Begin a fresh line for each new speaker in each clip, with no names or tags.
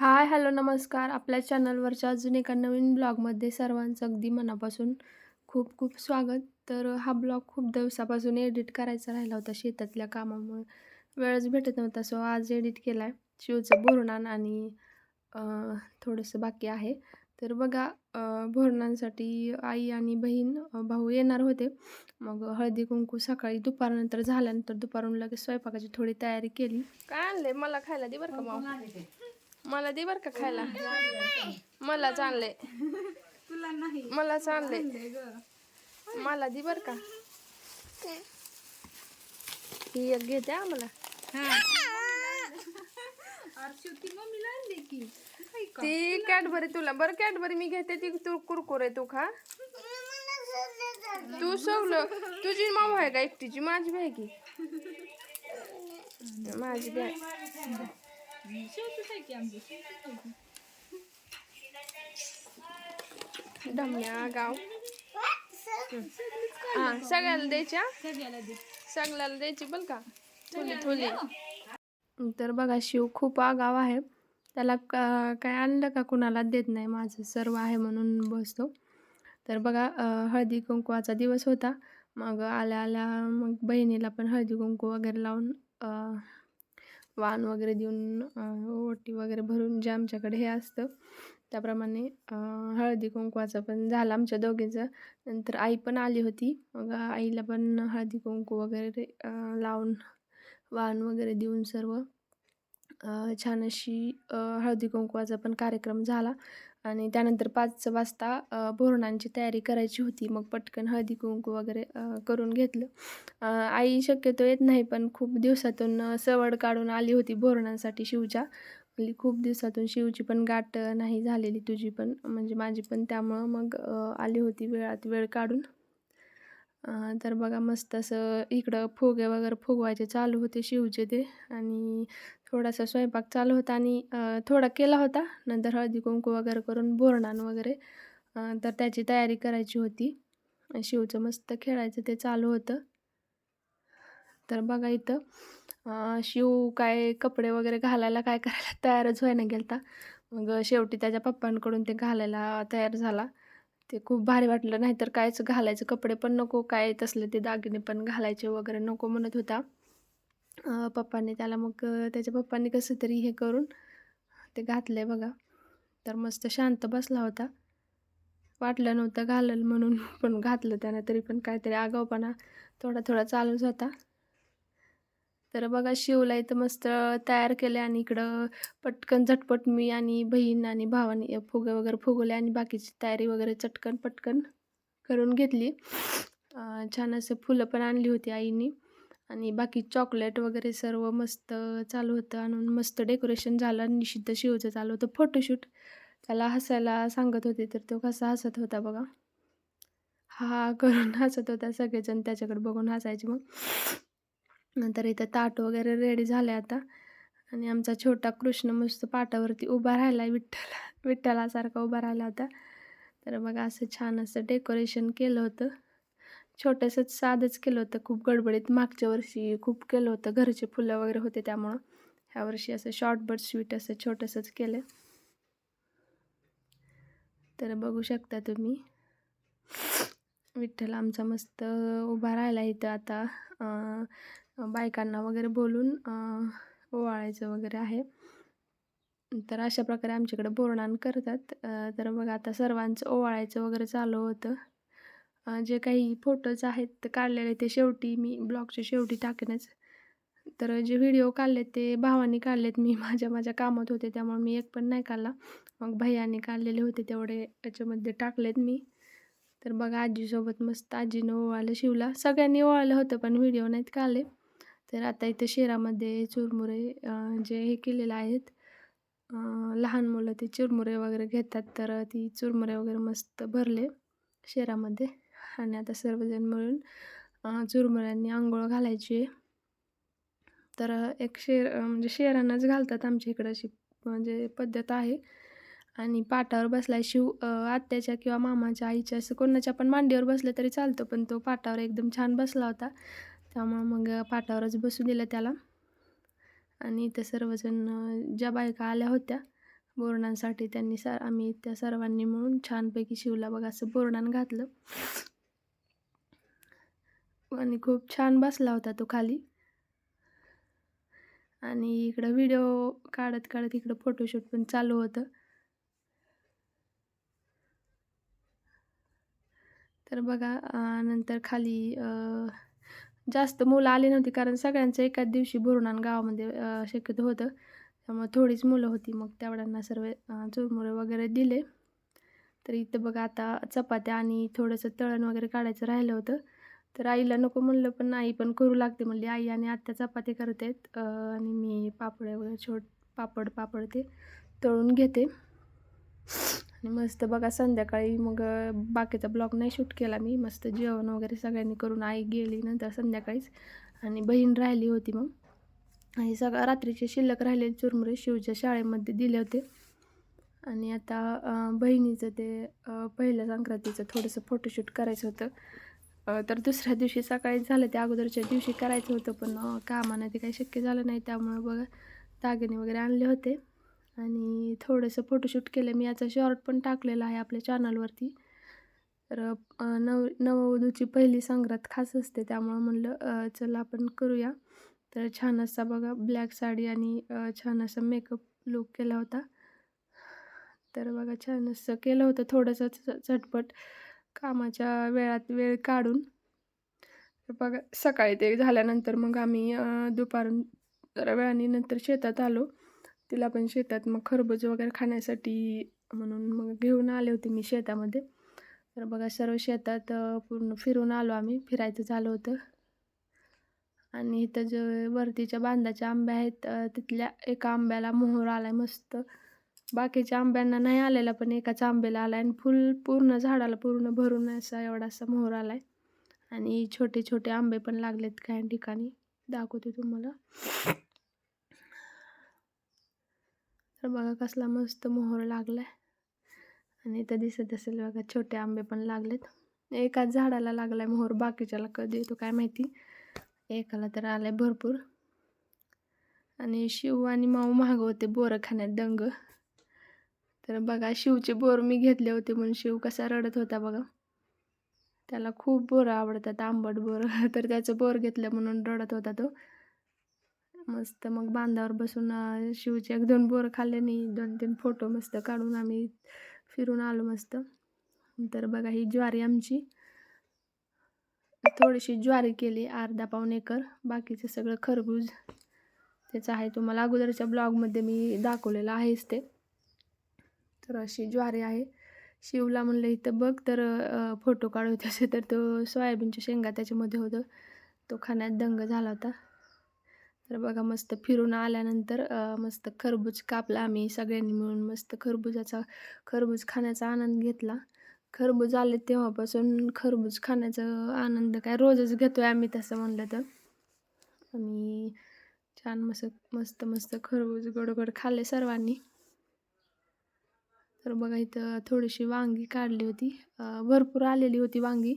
Hi hello नमस्कार. आपल्या चॅनलवरच्या अजून एका नवीन ब्लॉगमध्ये सर्वांचं अगदी मनापासून खूप खूप स्वागत. तर हा ब्लॉग खूप दिवसापासून एडिट करायचा राहिला होता शेतातल्या कामामुळे. वेळच भेटत नव्हता सो आज एडिट केला आहे शिवचं बोरणान आणि थोडंसं बाकी आहे. तर बघा अं, बोरणांसाठी आई आणि बहीण भाऊ येणार होते. मग हळदी कुंकू सकाळी दुपारनंतर झाल्यानंतर दुपारून लगेच स्वयंपाकाची थोडी तयारी केली. काय आणले मला खायला दे बरं का मला दे बर का खायला. मला चांगले
तुला नाही.
मला चांगले मला दे बर का. ही एक घेते हा
का?
ती कॅडबरी तुला. बरं कॅडबरी मी घेते ती तू कुरकुरे तू खा. तू सगळं तुझी माऊ आहे का एकटीची? माझी आहे की. माझी बी आहे.
शेवटीच आहे की आमची शेवटीच आहे की.
डमण्या गाव. हा सगळ्याला द्यायच्या?
सगळ्याला दे
सगळ्याला द्यायची बरं का? थोली थोडी तर बघा शिव खूप आगाव आहे. त्याला का काय आणलं का कुणाला देत नाही. माझं सर्व आहे म्हणून बसतो. तर बघा हळदी कुंकवाचा दिवस होता. मग आल्या आल्या मग बहिणीला पण हळदी कुंकू वगैरे लावून वाण वगैरे देऊन ओटी वगैरे भरून जे आमच्याकडे हे असतं त्याप्रमाणे हळदी कुंकवाचं पण झालं आमच्या दोघीचं. नंतर आई पण आली होती. मग आईला पण हळदी कुंकू वगैरे लावून वाण वगैरे देऊन सर्व छान अशी हळदी कुंकवाचा पण कार्यक्रम झाला. आणि त्यानंतर पाच वाजता भोरणांची बोरणांची तयारी करायची होती. मग पटकन हळदी कुंकू वगैरे करून घेतलं. आई शक्यतो येत नाही पण खूप दिवसातून सवड काढून आली होती बोरणांसाठी शिवच्या म्हणजे खूप दिवसातून शिवची पण गाठ नाही झालेली तुझी पण. म्हणजे माझी पण त्यामुळं मग आली होती वेळात वेळ काढून. तर बघा मस्त असं इकडं फुगे वगैरे फुगवायचे चालू होते शिवचे ते. आणि थोडासा स्वयंपाक चालू होता आणि थोडा केला होता. नंतर हळदी कुंकू वगैरे करून बोरणान वगैरे तर त्याची तयारी करायची होती. शिवचं मस्त खेळायचं ते चालू होतं. तर बघा इथं शिव काय कपडे वगैरे घालायला काय करायला तयारच व्हायला गेलता. मग शेवटी त्याच्या पप्पांकडून ते घालायला तयार झाला. ते खूप भारी वाटलं. नाहीतर कायच घालायचं कपडे पण नको काय तसले ते दागिने पण घालायचे वगैरे नको म्हणत होता. पप्पांनी त्याला मग त्याच्या पप्पांनी कसं तरी हे करून ते घातलंय बघा. तर मस्त शांत बसला होता. वाटलं नव्हतं घालल म्हणून पण घातलं त्यानं तरी पण काहीतरी आगाऊपणा थोडा थोडा चालूच होता. तर बघा शिवला इथं मस्त तयार केले आणि इकडं पटकन झटपट मी आणि बहीण आणि भावाने फुगे वगैरे फुगवले आणि बाकीची तयारी वगैरे चटकन पटकन करून घेतली. छान असं फुलं पण आणली होती आईनी. आणि बाकी चॉकलेट वगैरे सर्व मस्त चालू होतं आणून मस्त डेकोरेशन झालं आणि निषिद्ध शिवचं चालू होतं. फोटोशूट त्याला हसायला सांगत होते तर तो कसा हसत होता बघा. हा हा करून हसत होता सगळेजण त्याच्याकडे बघून हसायचे मग. नंतर इथं ताट वगैरे रेडी झाले आता. आणि आमचा छोटा कृष्ण मस्त पाटावरती उभा राहिला विठ्ठल विठ्ठला विठ्ठलासारखा उभा राहिला होता. तर बघा असं छान असं डेकोरेशन केलं होतं. छोटंसंच साधंच केलं होतं. खूप गडबडीत मागच्या वर्षी खूप केलं होतं. घरचे फुलं वगैरे होते त्यामुळं. ह्या वर्षी असं शॉर्ट स्वीट असं छोटंसंच केलं तर बघू शकता तुम्ही. विठ्ठल आमचा मस्त उभा राहिला इथं आता. बायकांना वगैरे बोलून ओवाळायचं वगैरे आहे. तर अशा प्रकारे आमच्याकडे बोरणान करतात. तर मग आता सर्वांचं ओवाळायचं वगैरे चालू होतं. जे काही फोटोज आहेत ते काढलेले ते शेवटी मी ब्लॉगच्या शेवटी टाकेनच. तर जे व्हिडिओ काढलेत ते भावाने काढलेत मी माझ्या माझ्या कामात होते त्यामुळे मी एक पण नाही काढला. मग भैयाने काढलेले होते तेवढे याच्यामध्ये टाकलेत मी. तर बघा आजीसोबत मस्त आजीनं ओवाळलं शिवला. सगळ्यांनी ओवाळलं होतं पण व्हिडिओ नाहीत काढले. तर आता इथं शेरामध्ये चुरमुरे जे हे केलेले आहेत लहान मुलं ते चुरमुरे वगैरे घेतात. तर ती चुरमुरे वगैरे मस्त भरले शेरामध्ये आणि आता सर्वजण मिळून अं, चुरमुऱ्यांनी आंघोळ घालायची. आहे तर एक शेर म्हणजे शेरांनाच घालतात आमच्या इकडं अशी म्हणजे पद्धत आहे. आणि पाटावर बसलाय शिव आत्याच्या किंवा मामाच्या आईच्या असं कोणाच्या पण मांडीवर बसलं तरी चालतं पण तो पाटावर एकदम छान बसला होता. त्यामुळं मग पाटावरच बसू दिलं त्याला. आणि इथं सर्वजण ज्या बायका आल्या होत्या बोरणांसाठी त्यांनी सा आम्ही त्या सर्वांनी मिळून छानपैकी शिवला बघा असं बोरणान घातलं. आणि खूप छान बसला होता तो खाली. आणि इकडं व्हिडिओ काढत काढत इकडं फोटोशूट पण चालू होतं. तर बघा नंतर खाली जास्त मुलं आली नव्हती कारण सगळ्यांचं एकाच दिवशी बोरणान गावामध्ये शक्यतो होतं. त्यामुळे थोडीच मुलं होती. मग तेवढ्यांना सर्व चुरमुरे वगैरे दिले. तर इथं बघा आता चपात्या आणि थोडंसं तळण वगैरे काढायचं राहिलं होतं. तर आईला नको म्हणलं पण आई पण करू लागते म्हणली. आई आणि आत्या चपाती करत आहेत. आणि मी पापड वगैरे छोट पापड पापड ते तळून घेते. आणि मस्त बघा संध्याकाळी मग बाकीचा ब्लॉग नाही शूट केला मी. मस्त जेवण वगैरे सगळ्यांनी करून आई गेली नंतर संध्याकाळीच. आणि बहीण राहिली होती मग. आणि सगळं रात्रीचे शिल्लक राहिलेले चुरमुरे शिवच्या शाळेमध्ये दिले होते. आणि आता बहिणीचं ते पहिल्या संक्रांतीचं थोडंसं फोटोशूट करायचं होतं. तर दुसऱ्या दिवशी सकाळी झालं ते अगोदरच्या दिवशी करायचं होतं पण कामानं ते काही शक्य झालं नाही त्यामुळं बघा दागिने वगैरे आणले होते. आणि थोडंसं फोटोशूट केलं. मी याचा शॉर्ट पण टाकलेला आहे आपल्या चॅनलवरती तर नव नववधूची पहिली संग्रात खास असते त्यामुळं म्हणलं चला आपण करूया. तर छान असा बघा ब्लॅक साडी आणि छान असा मेकअप लुक केला होता. तर बघा छान असं केलं होतं थोडंसं च- झटपट कामाच्या वेळात वेळ काढून. तर बघा सकाळी ते झाल्यानंतर मग आम्ही दुपारून जरा वेळाने नंतर शेतात आलो. तिला पण शेतात मग खरबूज वगैरे खाण्यासाठी म्हणून मग घेऊन आले होते मी शेतामध्ये. तर बघा सर्व शेतात पूर्ण फिरून आलो आम्ही. फिरायचं झालं होतं. आणि इथं जे वरतीच्या बांधाच्या आंब्या आहेत तिथल्या एका आंब्याला मोहर आला आहे मस्त. बाकीच्या आंब्यांना नाही आलेला पण एकाच आंब्याला आला आणि फुल पूर्ण झाडाला पूर्ण भरून असा एवढासा मोहर आला आहे आणि छोटे छोटे आंबे पण लागलेत काही ठिकाणी. दाखवते तुम्हाला. तर बघा कसला मस्त मोहर लागला आहे आणि इथं दिसत असेल बघा छोटे आंबे पण लागलेत. एकाच झाडाला लागला आहे मोहर बाकीच्याला कधी येतो काय माहिती. एकाला तर आलाय भरपूर. आणि शिव आणि माऊ महाग होते बोरं खाण्यात दंग. तर बघा शिवचे बोर मी घेतले होते म्हणून शिव कसा रडत होता बघा. त्याला खूप बोरं आवडतात आंबट बोर. तर त्याचं बोर घेतलं म्हणून रडत होता तो. मस्त मग बांधावर बसून शिवचे एक दोन बोरं खाल्ले नाही दोन तीन फोटो मस्त काढून आम्ही फिरून आलो मस्त. तर बघा ही ज्वारी आमची. थोडीशी ज्वारी केली अर्धा पाऊण एकर. बाकीचं सगळं खरबूज. त्याचं आहे तुम्हाला अगोदरच्या ब्लॉगमध्ये मी दाखवलेलं आहेच ते. तर अशी ज्वारी आहे. शिवला म्हणलं इथं बघ तर फोटो काढू तसे तर तो सोयाबीनच्या शेंगा त्याच्यामध्ये होतं. तो खाण्यात दंग झाला होता. तर बघा मस्त फिरून आल्यानंतर मस्त खरबूज कापला आम्ही सगळ्यांनी मिळून. मस्त खरबुजाचा खरबूज खाण्याचा आनंद घेतला. खरबूज आले तेव्हापासून खरबूज खाण्याचा आनंद काय रोजच घेतोय आम्ही तसं म्हणलं तर. आणि छान मस्त मस्त मस्त खरबूज गडगड खाल्ले सर्वांनी. तर बघा इथं थोडीशी वांगी काढली होती. भरपूर आलेली होती वांगी.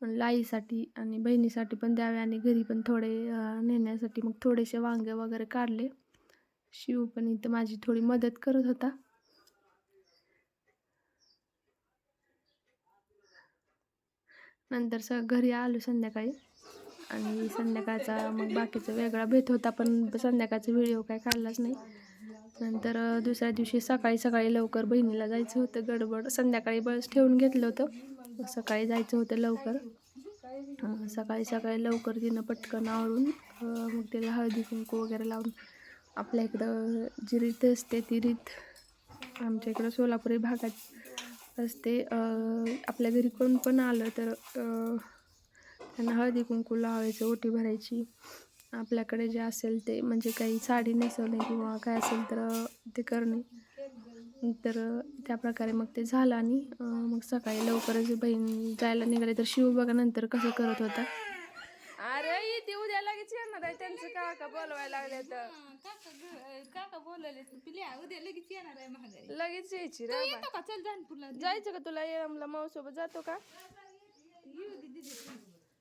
म्हणलं आईसाठी आणि बहिणीसाठी पण द्यावे आणि घरी पण थोडे नेण्यासाठी मग थोडेसे वांगे वगैरे काढले. शिव पण इथं माझी थोडी मदत करत होता. नंतर सग घरी आलो संध्याकाळी. आणि संध्याकाळचा मग बाकीचा वेगळा भेट होता पण संध्याकाळचा व्हिडिओ काय काढलाच नाही. नंतर दुसऱ्या दिवशी सकाळी सकाळी लवकर बहिणीला जायचं होतं. गडबड संध्याकाळी बस ठेवून घेतलं होतं. सकाळी जायचं होतं लवकर. सकाळी सकाळी लवकर तिनं पटकन आवरून मग तिला हळदी कुंकू वगैरे लावून आपल्या इकडं जी रीत असते ती रीत आमच्या इकडं सोलापुरी भागात असते. आपल्या घरी कोण पण आलं तर त्यांना हळदी कुंकू लावायचं ओटी भरायची. आपल्याकडे जे असेल ते म्हणजे काही साडी नेसवणे किंवा काय असेल तर ते करणे. तर त्या प्रकारे मग ते झालं आणि मग सकाळी लवकरच बहीण जायला निघाले. तर शिव बघा नंतर कसं करत होता. अरे ते उद्या लगेच येणार आहे. त्यांचं काका बोलवायला लागले तर.
काका पिल्या उद्या लगेच येणार आहे
लगेच यायची रे
येतो का? चल जानपूरला
जायचं का तुला? येमला मावसोबत. जातो का.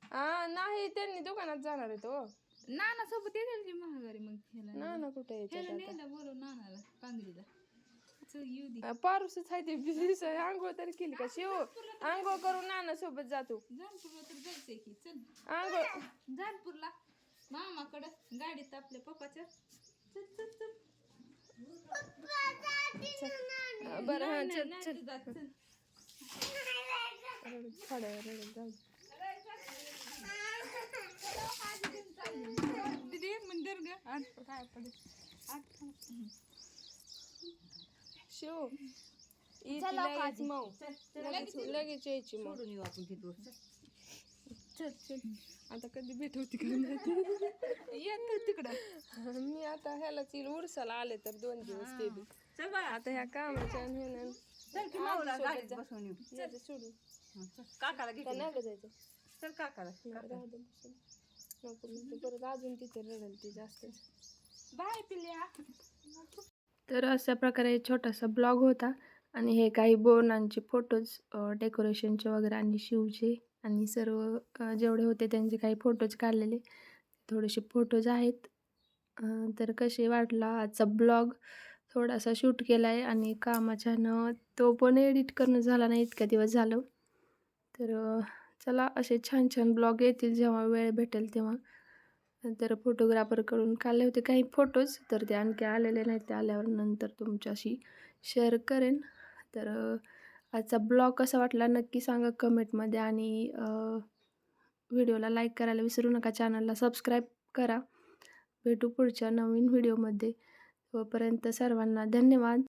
हा नाही त्यांनी दुकानात जाणार आहे तो.
नाना सोबत येतील की महागारी मग ह्याला
ना ना कुठे
ह्याला
यायचं
नेला बोलव नानाला पांगरीला. चल येऊ दे.
पारूसच आहे ते बिझनेस आंघोळ तरी केली का? शिव आंघोळ करून नाना सोबत जातो
जानपूरला तर जायचंय की चल.
आंघोळ.
जानपूरला मामाकडं गाडीत आपल्या पप्पाच्या. चल चल चल.
बरं हा
नाही,
चल
नाही
चल.
तू जा, चल.
रडत, रडत जाऊ दे.
काय
शिव येते लगेच मऊ. लगेच लगेच यायची मग
सोडून येऊ आपण तिथून
चल चल. आता कधी भेट होती का नाही
येत तिकडं.
मी आता ह्यालाच येईल. उरसाला आले तर दोन दिवस ते बी.
चल बाळा
आता ह्या कामाच्या आणि ह्यानं
चल की माऊला गाडीत बसून येऊ.
याचं सोडून.
हं, चल. काकाला.
नाही जायचं
चल काकाला.
नाही, राहू दे बसून. नको नको परत अजून तिथे रडेल ती जास्तच
बाय पिल्या.
तर अशा प्रकारे छोटासा ब्लॉग होता. आणि हे काही बोनांचे फोटोज डेकोरेशनचे वगैरे आणि शिवचे आणि सर्व जेवढे होते त्यांचे काही फोटोज काढलेले. थोडेसे फोटोज आहेत. तर कसे वाटला आजचा ब्लॉग? थोडासा शूट केला आहे आणि कामाच्यानं तो पण एडिट करणं झाला नाही इतक्या दिवस झालं. तर चला असे छान छान ब्लॉग येतील जेव्हा वेळ भेटेल तेव्हा. तर फोटोग्राफरकडून काढले होते काही फोटोज तर ते आणखी आलेले नाहीत. ते आल्यावर नंतर तुमच्याशी शेअर करेन. तर आजचा ब्लॉग कसा वाटला नक्की सांगा कमेंटमध्ये आणि व्हिडिओला लाईक करायला विसरू नका. चॅनलला सबस्क्राईब करा. भेटू पुढच्या नवीन व्हिडिओमध्ये. तोपर्यंत सर्वांना धन्यवाद.